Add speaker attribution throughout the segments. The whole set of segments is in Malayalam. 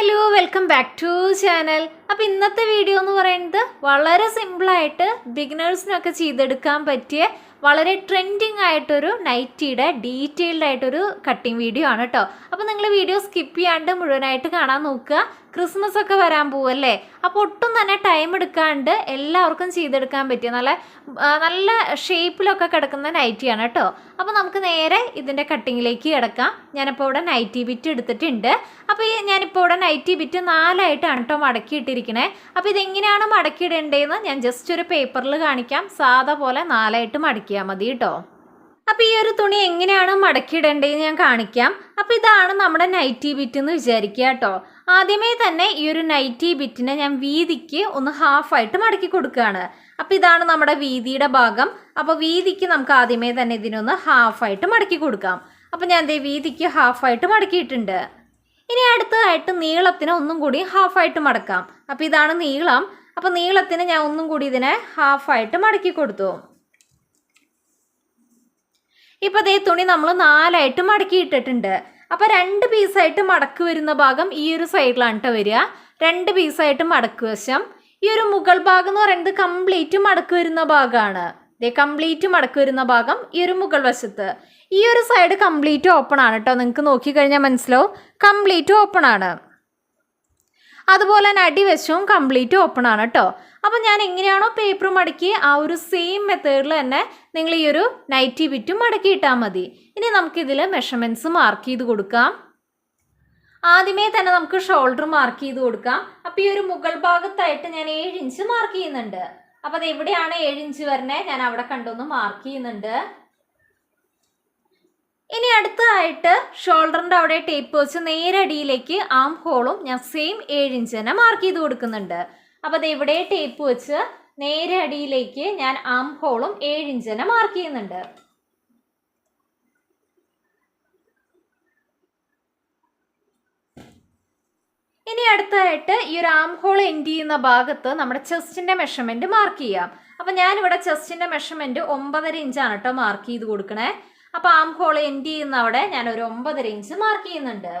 Speaker 1: Hello welcome back to channel അപ്പോൾ ഇന്നത്തെ വീഡിയോ എന്ന് പറയുന്നത് വളരെ സിമ്പിളായിട്ട് ബിഗിനേഴ്സിനൊക്കെ ചെയ്തെടുക്കാൻ പറ്റിയ വളരെ ട്രെൻഡിങ് ആയിട്ടൊരു നൈറ്റിയുടെ ഡീറ്റെയിൽഡ് ആയിട്ടൊരു കട്ടിങ് വീഡിയോ ആണ് കേട്ടോ അപ്പോൾ നിങ്ങൾ വീഡിയോ സ്കിപ്പ് ചെയ്യാണ്ട് മുഴുവനായിട്ട് കാണാൻ നോക്കുക. ക്രിസ്മസ് ഒക്കെ വരാൻ പോവല്ലേ? അപ്പോൾ ഒട്ടും തന്നെ ടൈം എടുക്കാണ്ട് എല്ലാവർക്കും ചെയ്തെടുക്കാൻ പറ്റിയ നല്ല നല്ല ഷേപ്പിലൊക്കെ കിടക്കുന്ന നൈറ്റിയാണ് കേട്ടോ അപ്പോൾ നമുക്ക് നേരെ ഇതിന്റെ കട്ടിങ്ങിലേക്ക് കിടക്കാം. ഞാനിപ്പോൾ ഇവിടെ നൈറ്റി ബിറ്റ് എടുത്തിട്ടുണ്ട്. അപ്പോൾ ഈ ഞാനിപ്പോൾ ഇവിടെ നൈറ്റി ബിറ്റ് നാലായിട്ടാണ് കേട്ടോ മടക്കിയിട്ടിരിക്കണേ അപ്പോൾ ഇതെങ്ങനെയാണ് മടക്കിയിടേണ്ടതെന്ന് ഞാൻ ജസ്റ്റ് ഒരു പേപ്പറിൽ കാണിക്കാം. സാധാ പോലെ നാലായിട്ട് മടക്കിയാൽ മതി കേട്ടോ അപ്പോൾ ഈ ഒരു തുണി എങ്ങനെയാണ് മടക്കിയിടേണ്ടതെന്ന് ഞാൻ കാണിക്കാം. അപ്പോൾ ഇതാണ് നമ്മുടെ നൈറ്റി ബിറ്റ് എന്ന് വിചാരിക്കുക കേട്ടോ ആദ്യമേ തന്നെ ഈ ഒരു നൈറ്റി ബിറ്റിനെ ഞാൻ വീതിക്ക് ഒന്ന് ഹാഫായിട്ട് മടക്കി കൊടുക്കുകയാണ്. അപ്പോൾ ഇതാണ് നമ്മുടെ വീതിയുടെ ഭാഗം. അപ്പോൾ വീതിക്ക് നമുക്ക് ആദ്യമേ തന്നെ ഇതിനൊന്ന് ഹാഫായിട്ട് മടക്കി കൊടുക്കാം. അപ്പോൾ ഞാൻ ദേ വീതിക്ക് ഹാഫായിട്ട് മടക്കിയിട്ടുണ്ട്. ഇനി അടുത്തതായിട്ട് നീളത്തിന് ഒന്നും കൂടി ഹാഫായിട്ട് മടക്കാം. അപ്പോൾ ഇതാണ് നീളം. അപ്പോൾ നീളത്തിന് ഞാൻ ഒന്നും കൂടി ഇതിനെ ഹാഫായിട്ട് മടക്കി കൊടുത്തു. ഇപ്പോൾ ദേ തുണി നമ്മൾ നാലായിട്ട് മടക്കി ഇട്ടിട്ടുണ്ട്. അപ്പോൾ രണ്ട് പീസായിട്ട് മടക്ക് വരുന്ന ഭാഗം ഈ ഒരു സൈഡിലാണ് കേട്ടോ വരിക. രണ്ട് പീസായിട്ട് മടക്ക് വശം. ഈ ഒരു മുകൾ ഭാഗം എന്ന് പറയുന്നത് കംപ്ലീറ്റ് മടക്ക് വരുന്ന ഭാഗമാണ് ദേ കംപ്ലീറ്റ് മടക്ക് വരുന്ന ഭാഗം ഈ വശത്ത്. ഈ ഒരു സൈഡ് കംപ്ലീറ്റ് ഓപ്പൺ ആണ് കേട്ടോ നിങ്ങൾക്ക് നോക്കിക്കഴിഞ്ഞാൽ മനസ്സിലാവും. കംപ്ലീറ്റ് ഓപ്പൺ ആണ്. അതുപോലെ തന്നെ അടിവശവും കംപ്ലീറ്റ് ഓപ്പൺ ആണ് കേട്ടോ അപ്പം ഞാൻ എങ്ങനെയാണോ പേപ്പർ മടക്കി ആ ഒരു സെയിം മെത്തേഡിൽ തന്നെ നിങ്ങൾ ഈ ഒരു നൈറ്റി ബിറ്റും മടക്കി ഇട്ടാൽ മതി. ഇനി നമുക്കിതിൽ മെഷർമെന്റ്സ് മാർക്ക് ചെയ്ത് കൊടുക്കാം. ആദ്യമേ തന്നെ നമുക്ക് ഷോൾഡർ മാർക്ക് ചെയ്ത് കൊടുക്കാം. അപ്പോൾ ഈ ഒരു മുകൾ ഭാഗത്തായിട്ട് ഞാൻ ഏഴ് ഇഞ്ച് മാർക്ക് ചെയ്യുന്നുണ്ട്. അപ്പോൾ അത് എവിടെയാണ് ഏഴ് ഇഞ്ച് വരണേ? ഞാൻ അവിടെ കണ്ടൊന്ന് മാർക്ക് ചെയ്യുന്നുണ്ട്. ഇനി അടുത്തതായിട്ട് ഷോൾഡറിന്റെ അവിടെ ടേപ്പ് വെച്ച് നേരടിയിലേക്ക് ആം ഹോളും ഞാൻ സെയിം ഏഴ് ഇഞ്ച് തന്നെ മാർക്ക് ചെയ്ത് കൊടുക്കുന്നുണ്ട്. അപ്പോൾ അത് എവിടെ ടേപ്പ് വെച്ച് നേരെ അടിയിലേക്ക് ഞാൻ ആം ഹോളും ഏഴ് ഇഞ്ച് തന്നെ മാർക്ക് ചെയ്യുന്നുണ്ട്. ഇനി അടുത്തതായിട്ട് ഈ ഒരു ആം ഹോൾ എൻഡ് ചെയ്യുന്ന ഭാഗത്ത് നമ്മുടെ ചെസ്റ്റിന്റെ മെഷർമെന്റ് മാർക്ക് ചെയ്യാം. അപ്പം ഞാനിവിടെ ചെസ്റ്റിന്റെ മെഷർമെന്റ് ഒമ്പതര ഇഞ്ചാണ് കേട്ടോ മാർക്ക് ചെയ്ത് കൊടുക്കണേ. അപ്പോൾ ആം ഹോൾ എൻഡ് ചെയ്യുന്ന അവിടെ ഞാൻ ഒരു ഒമ്പതര ഇഞ്ച് മാർക്ക് ചെയ്യുന്നുണ്ട്.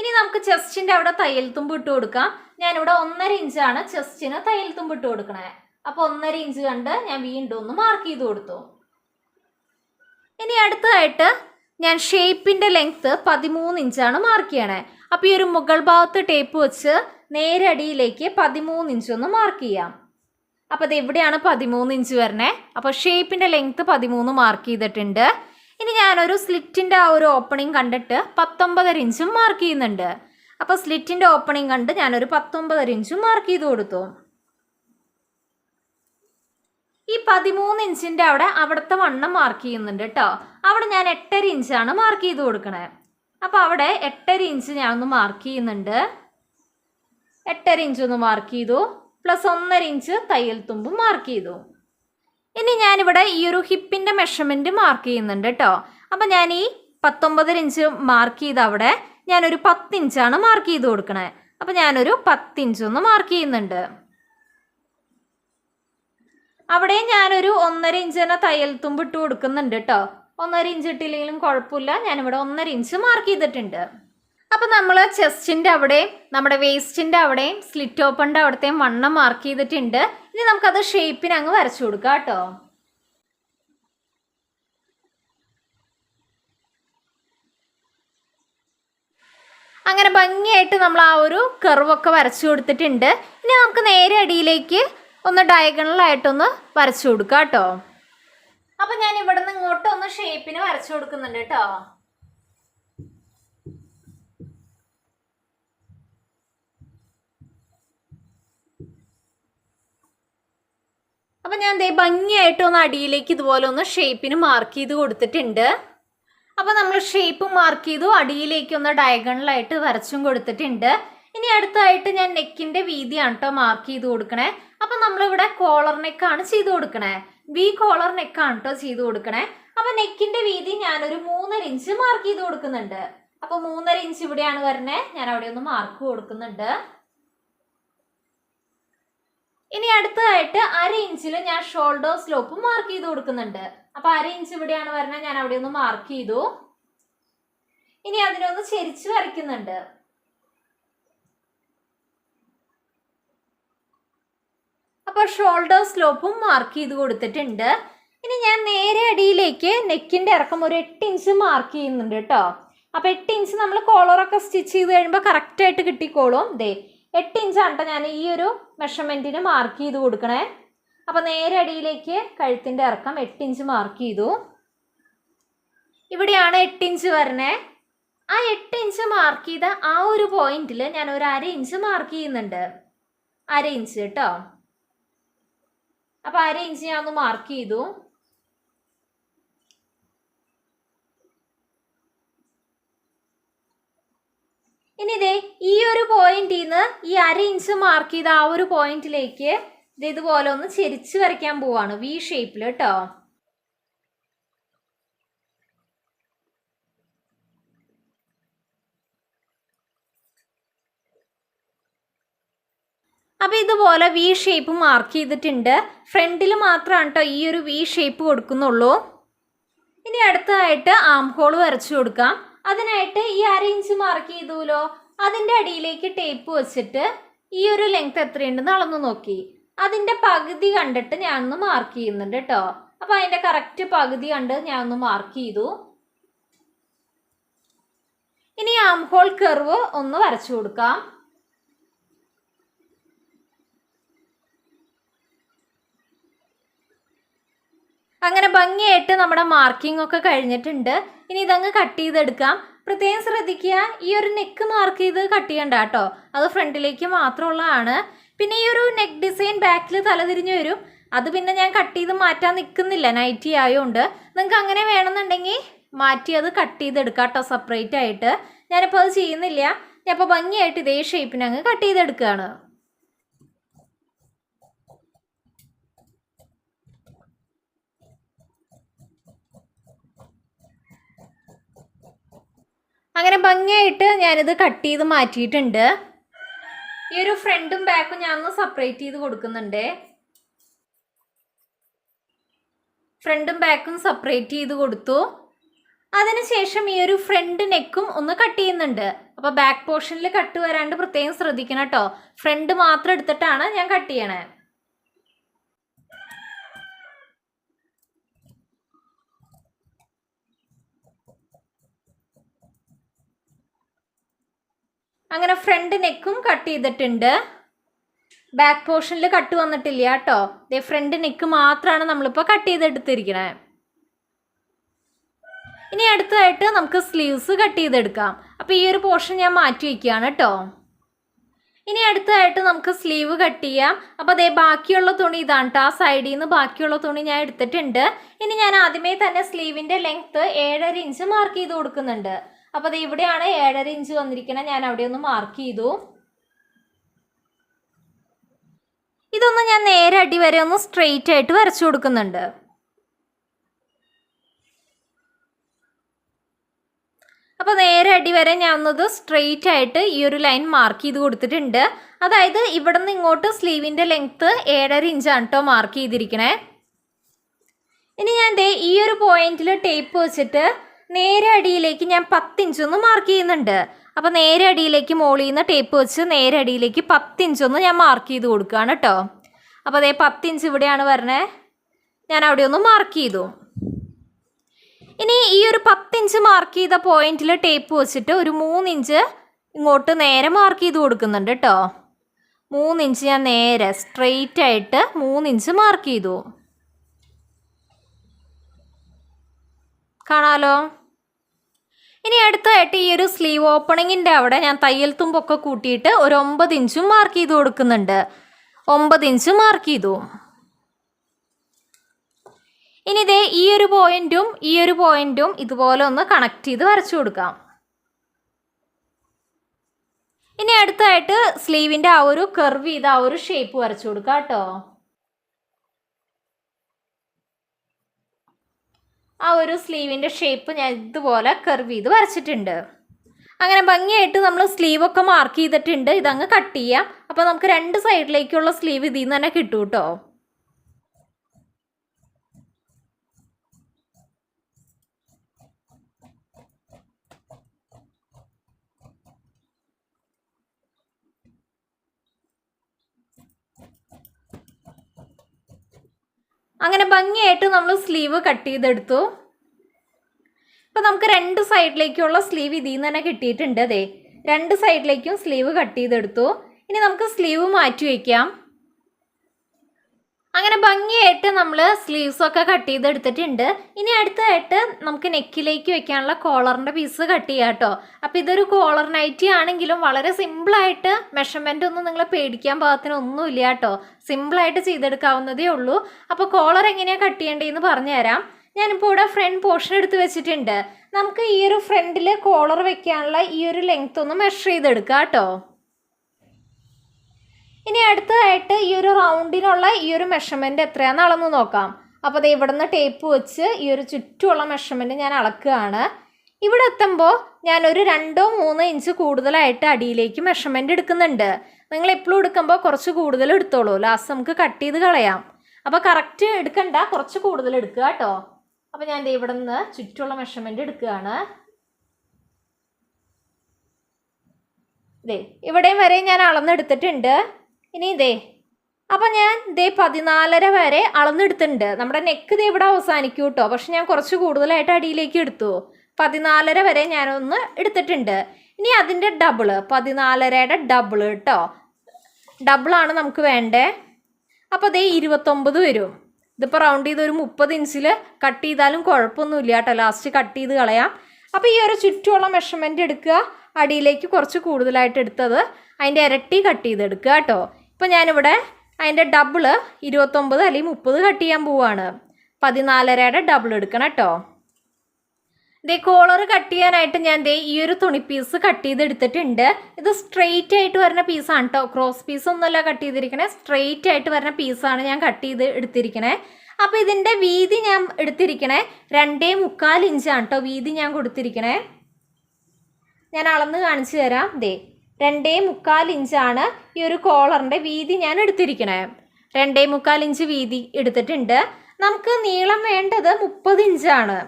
Speaker 1: ഇനി നമുക്ക് ചെസ്റ്റിന്റെ അവിടെ തയ്യൽ തുമ്പ് ഇട്ട് കൊടുക്കാം. ഞാനിവിടെ ഒന്നര ഇഞ്ചാണ് ചെസ്റ്റിന് തയ്യൽ തുമ്പ് ഇട്ട് കൊടുക്കണേ. അപ്പോൾ ഒന്നര ഇഞ്ച് കണ്ട് ഞാൻ വീണ്ടും ഒന്ന് മാർക്ക് ചെയ്ത് കൊടുത്തു. ഇനി അടുത്തതായിട്ട് ഞാൻ ഷേപ്പിന്റെ ലെങ്ത്ത് പതിമൂന്ന് ഇഞ്ചാണ് മാർക്ക് ചെയ്യണേ. അപ്പോൾ ഈ ഒരു മുകൾ ഭാഗത്ത് ടേപ്പ് വെച്ച് നേരെ അടിയിലേക്ക് പതിമൂന്ന് ഇഞ്ച് ഒന്ന് മാർക്ക് ചെയ്യാം. അപ്പോൾ അത് എവിടെയാണ് പതിമൂന്ന് ഇഞ്ച് വരണേ. അപ്പോൾ ഷേപ്പിന്റെ ലെങ്ത്ത് പതിമൂന്ന് മാർക്ക് ചെയ്തിട്ടുണ്ട്. ഇനി ഞാനൊരു സ്ലിറ്റിന്റെ ആ ഒരു ഓപ്പണിംഗ് കണ്ടിട്ട് പത്തൊമ്പതര ഇഞ്ചും മാർക്ക് ചെയ്യുന്നുണ്ട്. അപ്പോൾ സ്ലിറ്റിന്റെ ഓപ്പണിംഗ് കണ്ട് ഞാനൊരു പത്തൊമ്പതര ഇഞ്ചും മാർക്ക് ചെയ്ത് കൊടുത്തു. ഈ പതിമൂന്ന് ഇഞ്ചിന്റെ അവിടെ അവിടുത്തെ വണ്ണം മാർക്ക് ചെയ്യുന്നുണ്ട് കേട്ടോ അവിടെ ഞാൻ എട്ടര ഇഞ്ചാണ് മാർക്ക് ചെയ്ത് കൊടുക്കണേ. അപ്പോൾ അവിടെ എട്ടര ഇഞ്ച് ഞാൻ ഒന്ന് മാർക്ക് ചെയ്യുന്നുണ്ട്. എട്ടര ഇഞ്ച് ഒന്ന് മാർക്ക് ചെയ്തു. പ്ലസ് ഒന്നര ഇഞ്ച് തയ്യൽ തുമ്പും മാർക്ക് ചെയ്തു. ഇനി ഞാനിവിടെ ഈ ഒരു ഹിപ്പിന്റെ മെഷർമെന്റ് മാർക്ക് ചെയ്യുന്നുണ്ട് കേട്ടോ അപ്പം ഞാൻ ഈ പത്തൊമ്പതര ഇഞ്ച് മാർക്ക് ചെയ്ത് അവിടെ ഞാനൊരു പത്തിഞ്ചാണ് മാർക്ക് ചെയ്ത് കൊടുക്കണേ. അപ്പം ഞാനൊരു പത്തിഞ്ചൊന്ന് മാർക്ക് ചെയ്യുന്നുണ്ട്. അവിടെ ഞാനൊരു ഒന്നര ഇഞ്ച് തന്നെ തയ്യൽ തുമ്പ് ഇട്ട് കൊടുക്കുന്നുണ്ട് കേട്ടോ ഒന്നര ഇഞ്ച് ഇട്ടില്ലെങ്കിലും കുഴപ്പമില്ല. ഞാനിവിടെ ഒന്നര ഇഞ്ച് മാർക്ക് ചെയ്തിട്ടുണ്ട്. അപ്പം നമ്മൾ ചെസ്റ്റിന്റെ അവിടെയും നമ്മുടെ വേസ്റ്റിന്റെ അവിടെയും സ്ലിറ്റ് ഓപ്പണിന്റെ അവിടത്തെയും വണ്ണം മാർക്ക് ചെയ്തിട്ടുണ്ട്. ഇനി നമുക്കത് ഷേപ്പിന് അങ്ങ് വരച്ചു കൊടുക്കാം കേട്ടോ അങ്ങനെ ഭംഗിയായിട്ട് നമ്മൾ ആ ഒരു കർവൊക്കെ വരച്ചു കൊടുത്തിട്ടുണ്ട്. ഇനി നമുക്ക് നേരെ അടിയിലേക്ക് ഒന്ന് ഡയഗണലായിട്ടൊന്ന് വരച്ചു കൊടുക്കാം കേട്ടോ അപ്പം ഞാൻ ഇവിടെ നിന്ന് ഇങ്ങോട്ട് ഒന്ന് ഷേപ്പിന് വരച്ചു കൊടുക്കുന്നുണ്ട് കേട്ടോ അപ്പം ഞാൻ ദേ ഭംഗിയായിട്ട് ഒന്ന് അടിയിലേക്ക് ഇതുപോലെ ഒന്ന് ഷേപ്പിന് മാർക്ക് ചെയ്ത് കൊടുത്തിട്ടുണ്ട്. അപ്പോൾ നമ്മൾ ഷേപ്പ് മാർക്ക് ചെയ്തു അടിയിലേക്ക് ഒന്ന് ഡയഗണലായിട്ട് വരച്ചും കൊടുത്തിട്ടുണ്ട്. ഇനി അടുത്തായിട്ട് ഞാൻ നെക്കിന്റെ വീതിയാണ് കേട്ടോ മാർക്ക് ചെയ്ത് കൊടുക്കണേ. അപ്പൊ നമ്മളിവിടെ കോളർ നെക്കാണ് ചെയ്ത് കൊടുക്കണേ. വി കോളർ നെക്കാണ് കേട്ടോ ചെയ്ത് കൊടുക്കണേ. അപ്പൊ നെക്കിന്റെ വീതി ഞാനൊരു മൂന്നര ഇഞ്ച് മാർക്ക് ചെയ്ത് കൊടുക്കുന്നുണ്ട്. അപ്പൊ മൂന്നര ഇഞ്ച് ഇവിടെയാണ് വരണേ. ഞാൻ അവിടെ ഒന്ന് മാർക്ക് കൊടുക്കുന്നുണ്ട്. ഇനി അടുത്തതായിട്ട് അര ഇഞ്ചിൽ ഞാൻ ഷോൾഡർ സ്ലോപ്പ് മാർക്ക് ചെയ്ത് കൊടുക്കുന്നുണ്ട്. അപ്പൊ അര ഇഞ്ച് ഇവിടെയാണ് വരണേ. ഞാൻ അവിടെ ഒന്ന് മാർക്ക് ചെയ്തു. ഇനി അതിനൊന്ന് ചെരിച്ച് വരയ്ക്കുന്നുണ്ട്. അപ്പോൾ ഷോൾഡർ സ്ലോപ്പും മാർക്ക് ചെയ്ത് കൊടുത്തിട്ടുണ്ട്. ഇനി ഞാൻ നേരെ അടിയിലേക്ക് നെക്കിന്റെ ഇറക്കം ഒരു എട്ട് ഇഞ്ച് മാർക്ക് ചെയ്യുന്നുണ്ട് കേട്ടോ. അപ്പോൾ എട്ട് ഇഞ്ച് നമ്മൾ കോളറൊക്കെ സ്റ്റിച്ച് ചെയ്ത് കഴിയുമ്പോൾ കറക്റ്റായിട്ട് കിട്ടിക്കോളും. ദേ എട്ട് ഇഞ്ചാണ് കേട്ടോ ഞാൻ ഈ ഒരു മെഷർമെന്റിന് മാർക്ക് ചെയ്ത് കൊടുക്കണേ. അപ്പോൾ നേരെ അടിയിലേക്ക് കഴുത്തിന്റെ ഇറക്കം എട്ട് ഇഞ്ച് മാർക്ക് ചെയ്തു. ഇവിടെയാണ് എട്ട് ഇഞ്ച് വരണേ. ആ എട്ട് ഇഞ്ച് മാർക്ക് ചെയ്ത ആ ഒരു പോയിന്റിൽ ഞാൻ ഒരു അര ഇഞ്ച് മാർക്ക് ചെയ്യുന്നുണ്ട്. അര ഇഞ്ച് കേട്ടോ അപ്പോൾ അര ഇഞ്ച് ഞാൻ ഒന്ന് മാർക്ക് ചെയ്തു. ഇനി ഇതേ ഈ ഒരു പോയിന്റിൽ നിന്ന് ഈ അര ഇഞ്ച് മാർക്ക് ചെയ്ത ആ ഒരു പോയിന്റിലേക്ക് ഇത് ഇതുപോലെ ഒന്ന് ചെരിച്ച് വരയ്ക്കാൻ പോവാണ്. വി ഷേപ്പിൽ കേട്ടോ. അപ്പോൾ ഇതുപോലെ വി ഷേപ്പ് മാർക്ക് ചെയ്തിട്ടുണ്ട്. ഫ്രണ്ടിൽ മാത്രമാണ് കേട്ടോ ഈ ഒരു വി ഷേപ്പ് കൊടുക്കുന്നുള്ളൂ. ഇനി അടുത്തതായിട്ട് ആം ഹോൾ വരച്ചു കൊടുക്കാം. അതിനായിട്ട് ഈ അര ഇഞ്ച് മാർക്ക് ചെയ്തുല്ലോ. അതിന്റെ അടിയിലേക്ക് ടേപ്പ് വെച്ചിട്ട് ഈ ഒരു ലെങ്ത് എത്രയുണ്ടെന്ന് അളന്നു നോക്കി. അതിന്റെ പകുതി കണ്ടിട്ട് ഞാനൊന്ന് മാർക്ക് ചെയ്യുന്നുണ്ട് കേട്ടോ അപ്പോൾ അതിന്റെ കറക്റ്റ് പകുതി കണ്ട് ഞാനൊന്ന് മാർക്ക് ചെയ്തു. ഇനി ആം ഹോൾ കർവ് ഒന്ന് വരച്ചു കൊടുക്കാം. അങ്ങനെ ഭംഗിയായിട്ട് നമ്മുടെ മാർക്കിംഗ് ഒക്കെ കഴിഞ്ഞിട്ടുണ്ട്. ഇനി ഇതങ്ങ് കട്ട് ചെയ്തെടുക്കാം. പ്രത്യേകം ശ്രദ്ധിക്കുക ഈ ഒരു നെക്ക് മാർക്ക് ചെയ്ത് കട്ട് ചെയ്യണ്ട കേട്ടോ. അത് ഫ്രണ്ടിലേക്ക് മാത്രമുള്ളതാണ്. പിന്നെ ഈ ഒരു നെക്ക് ഡിസൈൻ ബാക്കിൽ തലതിരിഞ്ഞ് വരും. അത് പിന്നെ ഞാൻ കട്ട് ചെയ്ത് മാറ്റാൻ നിൽക്കുന്നില്ല നൈറ്റി ആയതുകൊണ്ട് നിങ്ങൾക്ക് അങ്ങനെ വേണമെന്നുണ്ടെങ്കിൽ മാറ്റി അത് കട്ട് ചെയ്തെടുക്കാം കേട്ടോ സെപ്പറേറ്റ് ആയിട്ട്. ഞാനിപ്പോൾ അത് ചെയ്യുന്നില്ല. ഞാൻ ഇപ്പോൾ ഭംഗിയായിട്ട് ഇതേ ഷേപ്പിനങ്ങ് കട്ട് ചെയ്തെടുക്കുകയാണ് അങ്ങനെ ഭംഗിയായിട്ട് ഞാനിത് കട്ട് ചെയ്ത് മാറ്റിയിട്ടുണ്ട്. ഈ ഒരു ഫ്രണ്ടും ബാക്കും ഞാൻ ഒന്ന് സെപ്പറേറ്റ് ചെയ്ത് കൊടുക്കുന്നുണ്ട്. ഫ്രണ്ടും ബാക്കും സെപ്പറേറ്റ് ചെയ്ത് കൊടുത്തു. അതിനുശേഷം ഈ ഒരു ഫ്രണ്ട് നെക്കും ഒന്ന് കട്ട് ചെയ്യുന്നുണ്ട്. അപ്പോൾ ബാക്ക് പോർഷനിൽ കട്ട് വരാണ്ട് പ്രത്യേകം ശ്രദ്ധിക്കണം കേട്ടോ. ഫ്രണ്ട് മാത്രം എടുത്തിട്ടാണ് ഞാൻ കട്ട് ചെയ്യണേ. അങ്ങനെ ഫ്രണ്ട് നെക്കും കട്ട് ചെയ്തിട്ടുണ്ട്. ബാക്ക് പോർഷനിൽ കട്ട് വന്നിട്ടില്ല കേട്ടോ. ഇതേ ഫ്രണ്ട് നെക്ക് മാത്രമാണ് നമ്മളിപ്പോൾ കട്ട് ചെയ്തെടുത്തിരിക്കണേ. ഇനി അടുത്തതായിട്ട് നമുക്ക് സ്ലീവ്സ് കട്ട് ചെയ്തെടുക്കാം. അപ്പോൾ ഈ ഒരു പോർഷൻ ഞാൻ മാറ്റി വയ്ക്കുകയാണ് കേട്ടോ. ഇനി അടുത്തതായിട്ട് നമുക്ക് സ്ലീവ് കട്ട് ചെയ്യാം. അപ്പോൾ അതേ ബാക്കിയുള്ള തുണി ഇതാണ് കേട്ടോ. ആ സൈഡിൽ നിന്ന് ബാക്കിയുള്ള തുണി ഞാൻ എടുത്തിട്ടുണ്ട്. ഇനി ഞാൻ ആദ്യമേ തന്നെ സ്ലീവിന്റെ ലെങ്ത്ത് ഏഴര ഇഞ്ച് മാർക്ക് ചെയ്ത് കൊടുക്കുന്നുണ്ട്. അപ്പോൾ അത് ഇവിടെയാണ് ഏഴര ഇഞ്ച് വന്നിരിക്കുന്നത് ഞാൻ അവിടെ ഒന്ന് മാർക്ക് ചെയ്തു. ഇതൊന്ന് ഞാൻ നേരെ അടി വരെ ഒന്ന് സ്ട്രെയിറ്റ് ആയിട്ട് വരച്ചു കൊടുക്കുന്നുണ്ട്. അപ്പോൾ നേരെ അടി വരെ ഞാൻ ഒന്നത് സ്ട്രെയിറ്റ് ആയിട്ട് ഈ ഒരു ലൈൻ മാർക്ക് ചെയ്ത് കൊടുത്തിട്ടുണ്ട്. അതായത് ഇവിടെ നിന്ന് ഇങ്ങോട്ട് സ്ലീവിന്റെ ലെങ്ത്ത് ഏഴര ഇഞ്ചാണ് കേട്ടോ മാർക്ക് ചെയ്തിരിക്കണേ. ഇനി ഞാൻ ദേ ഈ ഒരു പോയിന്റിൽ ടേപ്പ് വെച്ചിട്ട് നേരെ അടിയിലേക്ക് ഞാൻ പത്തിഞ്ചൊന്ന് മാർക്ക് ചെയ്യുന്നുണ്ട്. അപ്പോൾ നേരെ അടിയിലേക്ക് മോളിൽ നിന്ന് ടേപ്പ് വെച്ച് നേരെ അടിയിലേക്ക് പത്തിഞ്ചൊന്ന് ഞാൻ മാർക്ക് ചെയ്ത് കൊടുക്കുകയാണ് കേട്ടോ അപ്പോൾ അതേ പത്തിഞ്ച് ഇവിടെയാണ് വരണേ. ഞാൻ അവിടെ ഒന്ന് മാർക്ക് ചെയ്തു. ഇനി ഈ ഒരു പത്തിഞ്ച് മാർക്ക് ചെയ്ത പോയിന്റിൽ ടേപ്പ് വെച്ചിട്ട് ഒരു മൂന്നിഞ്ച് ഇങ്ങോട്ട് നേരെ മാർക്ക് ചെയ്ത് കൊടുക്കുന്നുണ്ട് കേട്ടോ മൂന്നിഞ്ച് ഞാൻ നേരെ സ്ട്രെയിറ്റ് ആയിട്ട് മൂന്നിഞ്ച് മാർക്ക് ചെയ്തു. കാണാലോ? ഇനി അടുത്തതായിട്ട് ഈ ഒരു സ്ലീവ് ഓപ്പണിങ്ങിന്റെ അവിടെ ഞാൻ തയ്യൽ തുമ്പൊക്കെ കൂട്ടിയിട്ട് ഒരു ഒമ്പത് ഇഞ്ചും മാർക്ക് ചെയ്ത് കൊടുക്കുന്നുണ്ട്. ഒമ്പത് ഇഞ്ച് മാർക്ക് ചെയ്തു. ഇനി ഇതേ ഈ ഒരു പോയിന്റും ഈ ഒരു പോയിന്റും ഇതുപോലെ ഒന്ന് കണക്ട് ചെയ്ത് വരച്ചു കൊടുക്കാം. ഇനി അടുത്തായിട്ട് സ്ലീവിന്റെ ആ ഒരു കർവ് ചെയ്ത് ആ ഒരു ഷേപ്പ് വരച്ചു കൊടുക്കാം കേട്ടോ. ആ ഒരു സ്ലീവിന്റെ ഷേപ്പ് ഞാൻ ഇതുപോലെ കർവ് ചെയ്ത് വരച്ചിട്ടുണ്ട്. അങ്ങനെ ഭംഗിയായിട്ട് നമ്മൾ സ്ലീവൊക്കെ മാർക്ക് ചെയ്തിട്ടുണ്ട്. ഇതങ്ങ് കട്ട് ചെയ്യാം. അപ്പോൾ നമുക്ക് രണ്ട് സൈഡിലേക്കുള്ള സ്ലീവ് ഇതിൽ നിന്ന് തന്നെ കിട്ടും കേട്ടോ അങ്ങനെ ഭംഗിയായിട്ട് നമ്മൾ സ്ലീവ് കട്ട് ചെയ്തെടുത്തു. ഇപ്പം നമുക്ക് രണ്ട് സൈഡിലേക്കുള്ള സ്ലീവ് ഇതിൽ നിന്ന് തന്നെ കിട്ടിയിട്ടുണ്ട് അതെ രണ്ട് സൈഡിലേക്കും സ്ലീവ് കട്ട് ചെയ്തെടുത്തു. ഇനി നമുക്ക് സ്ലീവ് മാറ്റി വയ്ക്കാം. അങ്ങനെ ഭംഗിയായിട്ട് നമ്മൾ സ്ലീവ്സൊക്കെ കട്ട് ചെയ്തെടുത്തിട്ടുണ്ട്. ഇനി അടുത്തതായിട്ട് നമുക്ക് നെക്കിലേക്ക് വെക്കാനുള്ള കോളറിന്റെ പീസ് കട്ട് ചെയ്യാം കേട്ടോ. അപ്പോൾ ഇതൊരു കോളർ നൈറ്റി ആണെങ്കിലും വളരെ സിമ്പിളായിട്ട് മെഷർമെന്റ് ഒന്നും നിങ്ങൾ പേടിക്കാൻ പാകത്തിന് ഒന്നുമില്ല കേട്ടോ. സിമ്പിളായിട്ട് ചെയ്തെടുക്കാവുന്നതേ ഉള്ളൂ. അപ്പോൾ കോളർ എങ്ങനെയാണ് കട്ട് ചെയ്യേണ്ടതെന്ന് പറഞ്ഞുതരാം ഞാനിപ്പോൾ ഇവിടെ ഫ്രണ്ട് പോർഷൻ എടുത്ത് വെച്ചിട്ടുണ്ട്. നമുക്ക് ഈ ഒരു ഫ്രണ്ടിൽ കോളർ വെക്കാനുള്ള ഈ ഒരു ലെങ്ത് ഒന്ന് മെഷർ ചെയ്തെടുക്കാം കേട്ടോ. ഇനി അടുത്തതായിട്ട് ഈ ഒരു റൗണ്ടിനുള്ള ഈ ഒരു മെഷർമെന്റ് എത്രയാണെന്ന് അളന്ന് നോക്കാം. അപ്പോൾ അത് ഇവിടുന്ന് ടേപ്പ് വെച്ച് ഈ ഒരു ചുറ്റുമുള്ള മെഷർമെന്റ് ഞാൻ അളക്കുകയാണ്. ഇവിടെ എത്തുമ്പോൾ ഞാനൊരു രണ്ടോ മൂന്നോ ഇഞ്ച് കൂടുതലായിട്ട് അടിയിലേക്ക് മെഷർമെന്റ് എടുക്കുന്നുണ്ട്. നിങ്ങൾ എപ്പോഴും എടുക്കുമ്പോൾ കുറച്ച് കൂടുതൽ എടുത്തോളൂ. ലാസ്റ്റ് നമുക്ക് കട്ട് ചെയ്ത് കളയാം. അപ്പോൾ കറക്റ്റ് എടുക്കണ്ട കുറച്ച് കൂടുതൽ എടുക്കുക കേട്ടോ. അപ്പോൾ ഞാൻ ഇവിടെ നിന്ന് ചുറ്റുമുള്ള മെഷർമെന്റ് എടുക്കുകയാണ്. ദേ ഇവിടെയും വരെ ഞാൻ അളന്നെടുത്തിട്ടുണ്ട്. ഇനി ദേ അപ്പം ഞാൻ ദേ പതിനാലര വരെ അളന്നെടുത്തിട്ടുണ്ട്. നമ്മുടെ നെക്ക് ദേ ഇവിടെ അവസാനിക്കും കേട്ടോ പക്ഷെ ഞാൻ കുറച്ച് കൂടുതലായിട്ട് അടിയിലേക്ക് എടുത്തു. പതിനാലര വരെ ഞാനൊന്ന് എടുത്തിട്ടുണ്ട്. ഇനി അതിന്റെ ഡബിൾ പതിനാലരയുടെ ഡബിൾ കേട്ടോ ഡബിളാണ് നമുക്ക് വേണ്ടേ. അപ്പോൾ ദേ ഇരുപത്തൊമ്പത് വരും. ഇതിപ്പോൾ റൗണ്ട് ചെയ്ത് ഒരു മുപ്പത് ഇഞ്ചിൽ കട്ട് ചെയ്താലും കുഴപ്പമൊന്നുമില്ല കേട്ടോ ലാസ്റ്റ് കട്ട് ചെയ്ത് കളയാം. അപ്പോൾ ഈ ഒരു ചുറ്റുമുള്ള മെഷർമെന്റ് എടുക്കുക. അടിയിലേക്ക് കുറച്ച് കൂടുതലായിട്ട് എടുത്തത്. അതിന്റെ ഇരട്ടി കട്ട് ചെയ്തെടുക്കുക കേട്ടോ ഇപ്പോൾ ഞാനിവിടെ അതിന്റെ ഡബിൾ ഇരുപത്തൊമ്പത് അല്ലെങ്കിൽ മുപ്പത് കട്ട് ചെയ്യാൻ പോവാണ്. പതിനാലരയുടെ ഡബിൾ എടുക്കണം കേട്ടോ. ദേ കോളർ കട്ട് ചെയ്യാനായിട്ട് ഞാൻ ദേ ഈ ഒരു തുണി പീസ് കട്ട് ചെയ്തെടുത്തിട്ടുണ്ട്. ഇത് സ്ട്രെയിറ്റ് ആയിട്ട് വരുന്ന പീസാണ് കേട്ടോ. ക്രോസ് പീസ് ഒന്നുമല്ല കട്ട് ചെയ്തിരിക്കണേ. സ്ട്രെയിറ്റ് ആയിട്ട് വരുന്ന പീസാണ് ഞാൻ കട്ട് ചെയ്ത് എടുത്തിരിക്കണേ. അപ്പോൾ ഇതിന്റെ വീതി ഞാൻ എടുത്തിരിക്കണേ രണ്ടേ മുക്കാൽ ഇഞ്ചാണ് കേട്ടോ വീതി ഞാൻ കൊടുത്തിരിക്കണേ. ഞാൻ അളന്ന് കാണിച്ചു തരാം. ദേ രണ്ടേ മുക്കാൽ ഇഞ്ചാണ് ഈ ഒരു കോളറിന്റെ വീതി ഞാൻ എടുത്തിരിക്കണേ. രണ്ടേ മുക്കാൽ ഇഞ്ച് വീതി എടുത്തിട്ടുണ്ട്. നമുക്ക് നീളം വേണ്ടത് മുപ്പത് ഇഞ്ചാണ്.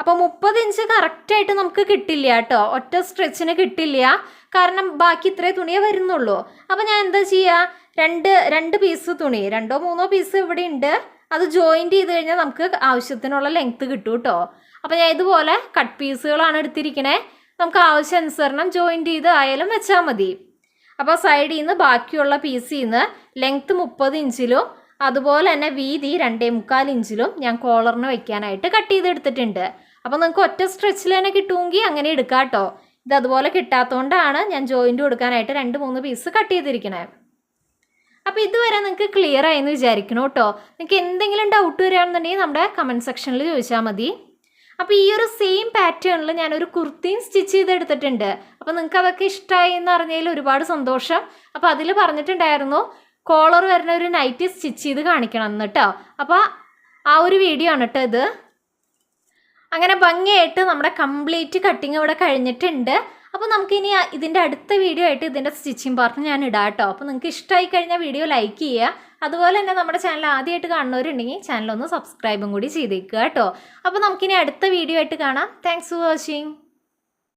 Speaker 1: അപ്പോൾ മുപ്പത് ഇഞ്ച് കറക്റ്റായിട്ട് നമുക്ക് കിട്ടില്ല കേട്ടോ. ഒറ്റ സ്ട്രെച്ചിന് കിട്ടില്ല. കാരണം ബാക്കി ഇത്രേ തുണിയേ വരുന്നുള്ളൂ. അപ്പോൾ ഞാൻ എന്താ ചെയ്യുക രണ്ട് രണ്ട് പീസ് തുണി. രണ്ടോ മൂന്നോ പീസ് ഇവിടെ ഉണ്ട്. അത് ജോയിന്റ് ചെയ്ത് കഴിഞ്ഞാൽ നമുക്ക് ആവശ്യത്തിനുള്ള ലെങ്ത്ത് കിട്ടും കേട്ടോ അപ്പോൾ ഞാൻ ഇതുപോലെ കട്ട് പീസുകളാണ് എടുത്തിരിക്കണേ. നമുക്ക് ആവശ്യാനുസരണം ജോയിന്റ് ചെയ്ത് ആയാലും വെച്ചാൽ മതി. അപ്പോൾ സൈഡിൽ നിന്ന് ബാക്കിയുള്ള പീസിൽ നിന്ന് ലെങ്ത്ത് മുപ്പത് ഇഞ്ചിലും അതുപോലെ തന്നെ വീതി രണ്ടേ മുക്കാൽ ഇഞ്ചിലും ഞാൻ കോളറിന് വെക്കാനായിട്ട് കട്ട് ചെയ്തെടുത്തിട്ടുണ്ട് അപ്പോൾ നിങ്ങൾക്ക് ഒറ്റ സ്ട്രെച്ചിൽ തന്നെ കിട്ടുമെങ്കിൽ അങ്ങനെ എടുക്കാം കേട്ടോ ഇത് അതുപോലെ കിട്ടാത്തതുകൊണ്ടാണ് ഞാൻ ജോയിന്റ് കൊടുക്കാനായിട്ട് രണ്ട് മൂന്ന് പീസ് കട്ട് ചെയ്തിരിക്കണേ. അപ്പോൾ ഇതുവരെ നിങ്ങൾക്ക് ക്ലിയർ ആയെന്ന് വിചാരിക്കണം കേട്ടോ നിങ്ങൾക്ക് എന്തെങ്കിലും ഡൗട്ട് വരികയാണെന്നുണ്ടെങ്കിൽ നമ്മുടെ കമന്റ് സെക്ഷനിൽ ചോദിച്ചാൽ മതി. അപ്പോൾ ഈ ഒരു സെയിം പാറ്റേണിൽ ഞാനൊരു കുർത്തിയും സ്റ്റിച്ച് ചെയ്തെടുത്തിട്ടുണ്ട്. അപ്പോൾ നിങ്ങൾക്ക് അതൊക്കെ ഇഷ്ടമായി എന്ന് അറിഞ്ഞതിൽ ഒരുപാട് സന്തോഷം. അപ്പോൾ അതിൽ പറഞ്ഞിട്ടുണ്ടായിരുന്നു കോളർ വരുന്ന ഒരു നൈറ്റ് സ്റ്റിച്ച് ചെയ്ത് കാണിക്കണം എന്ന് കേട്ടോ അപ്പോൾ ആ ഒരു വീഡിയോ ആണ് കേട്ടോ ഇത്. അങ്ങനെ ഭംഗിയായിട്ട് നമ്മുടെ കംപ്ലീറ്റ് കട്ടിങ് ഇവിടെ കഴിഞ്ഞിട്ടുണ്ട്. അപ്പോൾ നമുക്കിനി ഇതിന്റെ അടുത്ത വീഡിയോ ആയിട്ട് ഇതിന്റെ സ്റ്റിച്ചിങ് പാർട്ട് ഞാൻ ഇടാം കേട്ടോ അപ്പോൾ നിങ്ങൾക്ക് ഇഷ്ടമായി കഴിഞ്ഞാൽ വീഡിയോ ലൈക്ക് ചെയ്യുക. അതുപോലെ തന്നെ നമ്മുടെ ചാനൽ ആദ്യമായിട്ട് കാണുന്നവരുണ്ടെങ്കിൽ ചാനൽ ഒന്ന് സബ്സ്ക്രൈബും കൂടി ചെയ്തേക്കുക കേട്ടോ അപ്പോൾ നമുക്കിനി അടുത്ത വീഡിയോ ആയിട്ട് കാണാം. Thanks for watching